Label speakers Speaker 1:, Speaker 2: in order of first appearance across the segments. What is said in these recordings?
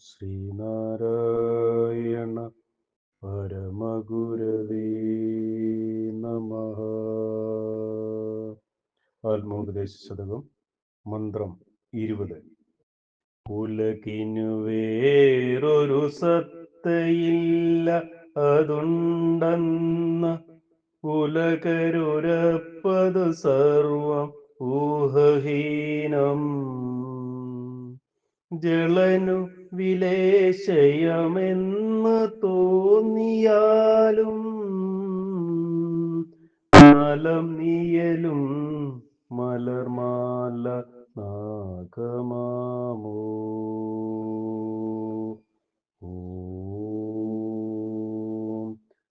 Speaker 1: ശ്രീനാരായണ പരമഗുരവേ നമ. ആത്മോപദേശ ശതകം മന്ത്രം ഇരുപത്. പുലകിനു വേറൊരു സത്തയില്ല അതുണ്ടെന്ന പുലകരുരപ്പത് സർവം ഊഹഹീനം. ജളനു വിലേശയമെന്ന് തോന്നിയാലും മലം നീയലും മലർമാല നാഗമാമോ?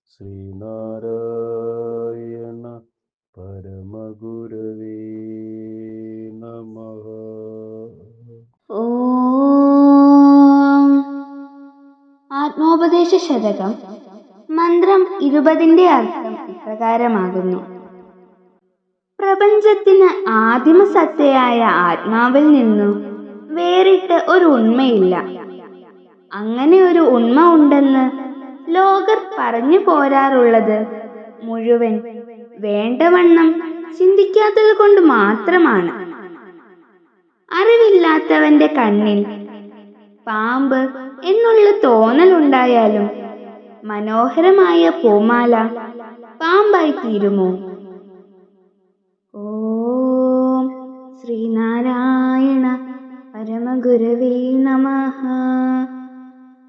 Speaker 1: ശ്രീനാരായണ പരമഗുരവേ നമഃ.
Speaker 2: ആത്മോപദേശ ശതകം മന്ത്രം ഇരുപതിന്റെ അർത്ഥം ഇപ്രകാരമാകുന്നു. പ്രപഞ്ചത്തിന് ആദിമസത്തയായ ആത്മാവിൽ നിന്നും വേറിട്ട് ഒരു ഉണ്മയില്ല. അങ്ങനെ ഒരു ഉണ്മ ഉണ്ടെന്ന് ലോകർ പറഞ്ഞു പോരാറുള്ളത് മുഴുവൻ വേണ്ടവണ്ണം ചിന്തിക്കാത്തത് കൊണ്ട് മാത്രമാണ്. അറിവില്ലാത്തവന്റെ കണ്ണിൽ പാമ്പ് എന്നുള്ള തോന്നലുണ്ടായാലും മനോഹരമായ പൂമാല പാമ്പായി തീരുമോ? ഓം ശ്രീനാരായണ പരമഗുരവേ നമഃ.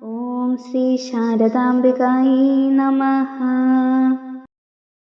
Speaker 2: ഓം ശ്രീ ശാരദാംബികായി നമഃ.